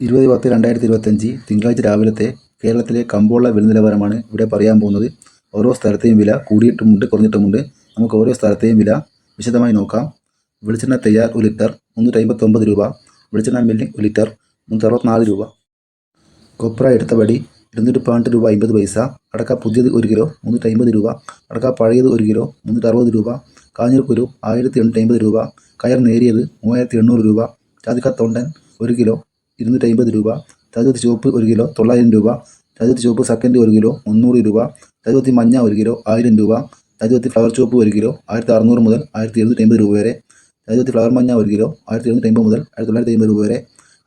ഇരുപത് പത്ത് രണ്ടായിരത്തി ഇരുപത്തഞ്ച് തിങ്കളാഴ്ച രാവിലത്തെ കേരളത്തിലെ കമ്പോള വില നിലവാരമാണ് ഇവിടെ പറയാൻ പോകുന്നത്. ഓരോ സ്ഥലത്തെയും വില കൂടിയിട്ടുമുണ്ട് കുറഞ്ഞിട്ടുമുണ്ട്. നമുക്ക് ഓരോ സ്ഥലത്തെയും വില വിശദമായി നോക്കാം. വെളിച്ചെണ്ണ തയ്യാർ ഒരു ലിറ്റർ മുന്നൂറ്റി അമ്പത്തൊമ്പത് രൂപ. വെളിച്ചെണ്ണ മില്ലിംഗ് ഒരു ലിറ്റർ മുന്നൂറ്റി അറുപത്തിനാല് രൂപ. കൊപ്ര എടുത്തപടി ഇരുന്നൂറ്റി പതിനെട്ട് രൂപ അമ്പത് പൈസ. അടക്ക പുതിയത് ഒരു കിലോ മുന്നൂറ്റി അമ്പത് രൂപ. അടക്ക പഴയത് ഒരു കിലോ മുന്നൂറ്റി അറുപത് രൂപ. കാഞ്ഞിരക്കുരു ആയിരത്തി എണ്ണൂറ്റി അമ്പത് രൂപ. കയർ നേരിയത് മൂവായിരത്തി എണ്ണൂറ് രൂപ. ജാതിക്ക തൊണ്ടൻ ഒരു കിലോ ഇരുന്നൂറ്റി അമ്പത് രൂപ ചതുവത്തി ചുവപ്പ് ഒരു കിലോ തൊള്ളായിരം രൂപ ചതുവത്തി ചുവപ്പ് സെക്കൻഡ് ഒരു കിലോ മുന്നൂറ് രൂപ ചതുവത്തി മഞ്ഞ ഒരു കിലോ ആയിരം രൂപ ചതുവത്തി ഫ്ലവർ ചുവപ്പ് ഒരു കിലോ ആയിരത്തി അറുന്നൂറ് മുതൽ ആയിരത്തി എഴുന്നൂറ്റി അമ്പത് രൂപ വരെ ചതുവത്തി ഫ്ലവർ മഞ്ഞ ഒരു കിലോ ആയിരത്തി എഴുന്നൂറ്റി അമ്പത് മുതൽ ആയിരത്തി തൊള്ളായിരത്തി അമ്പത് രൂപ വരെ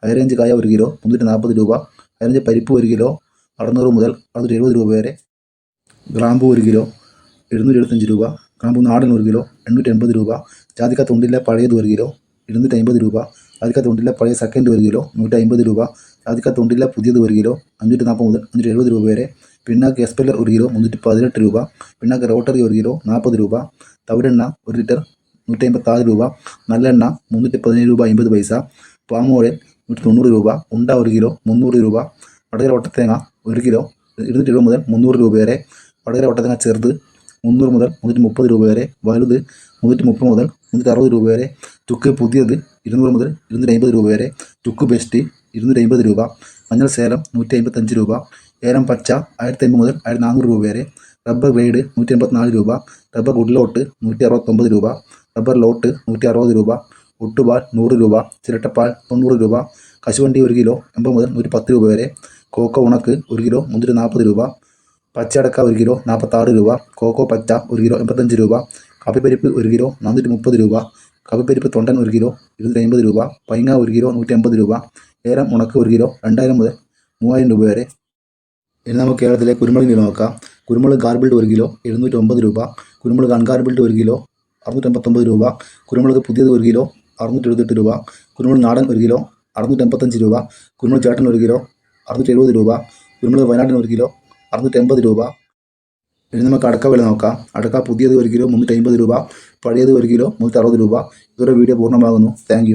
ഹൈറേഞ്ച് കായ ഒരു കിലോ മുന്നൂറ്റി നാൽപ്പത് രൂപ ഹൈറേഞ്ച് പരിപ്പ് ഒരു കിലോ അറുന്നൂറ് മുതൽ അറുന്നൂറ്റി എഴുപത് രൂപ വരെ ഗ്രാമ്പു ഒരു കിലോ എഴുന്നൂറ്റി എഴുപത്തഞ്ച് രൂപ ഗ്രാമ്പു നാടൻ ഒരു കിലോ എണ്ണൂറ്റി എൺപത് രൂപ ജാതിക്ക തൊണ്ടില്ല പഴയത് ഒരു കിലോ ഇരുന്നൂറ്റി അമ്പത് രൂപ ജാതിക്ക ഉണ്ടില്ല പഴയ സെക്കൻഡ് ഒരു കിലോ നൂറ്റി അമ്പത് രൂപ. അതിക്കകത്ത് ഉണ്ടില്ല പുതിയത് ഒരു കിലോ അഞ്ഞൂറ്റി നാൽപ്പത് മുതൽ അഞ്ഞൂറ്റി എഴുപത് രൂപ വരെ. പിണ്ണാക്ക് എസ്പെല്ലർ ഒരു കിലോ മുന്നൂറ്റി പതിനെട്ട് രൂപ. പിണ്ണാക്ക് റോട്ടറി ഒരു കിലോ നാൽപ്പത് രൂപ. തവിടെണ്ണ ഒരു ലിറ്റർ നൂറ്റി അമ്പത്താറ് രൂപ. നല്ലെണ്ണ മുന്നൂറ്റി പതിനേഴ് രൂപ അമ്പത് പൈസ. പാം നൂറ്റി തൊണ്ണൂറ് രൂപ. ഉണ്ട ഒരു കിലോ മുന്നൂറ് രൂപ. വടകര ഒട്ടത്തേങ്ങ ഒരു കിലോ ഇരുന്നൂറ്റി എഴുപത് മുതൽ മുന്നൂറ് രൂപ വരെ. വടകര ഒട്ടത്തേങ്ങ ചെറുത് മുന്നൂറ് മുതൽ മുന്നൂറ്റി മുപ്പത് രൂപ വരെ. വലുത് മുന്നൂറ്റി മുപ്പത് മുതൽ മുന്നൂറ്റി അറുപത് രൂപ വരെ. ചുക്ക് പുതിയത് ഇരുന്നൂറ് മുതൽ ഇരുന്നൂറ്റി അമ്പത് രൂപ വരെ ചുക്ക് ബെസ്റ്റ് ഇരുന്നൂറ്റി അമ്പത് രൂപ മഞ്ഞൾ സേലം നൂറ്റി അമ്പത്തഞ്ച് രൂപ ഏലം പച്ച ആയിരത്തി അമ്പത് മുതൽ ആയിരത്തി നാനൂറ് രൂപ വരെ റബ്ബർ ഗ്രേഡ് നൂറ്റി എൺപത്തിനാല് രൂപ റബ്ബർ ഗുഡ്ലോട്ട് നൂറ്റി അറുപത്തൊമ്പത് രൂപ റബ്ബർ ലോട്ട് നൂറ്റി അറുപത് രൂപ ഒട്ടുപാൽ നൂറ് രൂപ ചിരട്ടപ്പാൽ തൊണ്ണൂറ് രൂപ കശുവണ്ടി ഒരു കിലോ എൺപത് മുതൽ നൂറ്റി പത്ത് രൂപ വരെ കോക്കോ ഉണക്ക് ഒരു കിലോ മുന്നൂറ്റി നാൽപ്പത് രൂപ പച്ചടക്ക ഒരു കിലോ നാൽപ്പത്താറ് രൂപ കോക്കോ പച്ച ഒരു കിലോ എൺപത്തഞ്ച് രൂപ കാപ്പിപ്പരിപ്പ് ഒരു കിലോ നാനൂറ്റി മുപ്പത് രൂപ കാപ്പിപ്പരിപ്പ് തൊണ്ടൻ ഒരു കിലോ ഇരുന്നൂറ്റി അമ്പത് രൂപ പൈങ്ങ ഒരു കിലോ നൂറ്റി അമ്പത് രൂപ ഏലം ഉണക്ക് ഒരു കിലോ രണ്ടായിരം മുതൽ മൂവായിരം രൂപ വരെ. ഇനി നമുക്ക് കേരളത്തിലെ കുരുമുളക് വില നോക്കാം. കുരുമുളക് ഗാർബിൾഡ് ഒരു കിലോ എഴുന്നൂറ്റി ഒമ്പത് രൂപ. കുരുമുളക് അൺഗാർബിൾഡ് ഒരു കിലോ അറുന്നൂറ്റമ്പത്തൊമ്പത് രൂപ. കുരുമുളക് പുതിയത് ഒരു കിലോ അറുന്നൂറ്റി എഴുപത്തെട്ട് രൂപ. കുരുമുളക് നാടൻ ഒരു കിലോ അറുന്നൂറ്റി എൺപത്തഞ്ച് രൂപ. കുരുമുളക് ചേട്ടൻ ഒരു കിലോ അറുന്നൂറ്റി എഴുപത് രൂപ. കുരുമുളക് വയനാടിന് ഒരു കിലോ അറുന്നൂറ്റി എൺപത് രൂപ. ഇനി നമുക്ക് അടക്ക വില നോക്കാം. അടക്ക പുതിയത് ഒരു കിലോ മുന്നൂറ്റി അമ്പത് രൂപ പഴയത് ഒരു കിലോ മുന്നൂറ്റി അറുപത് രൂപ. ഇതുവരെ വീഡിയോ പൂർണമാകുന്നു. താങ്ക്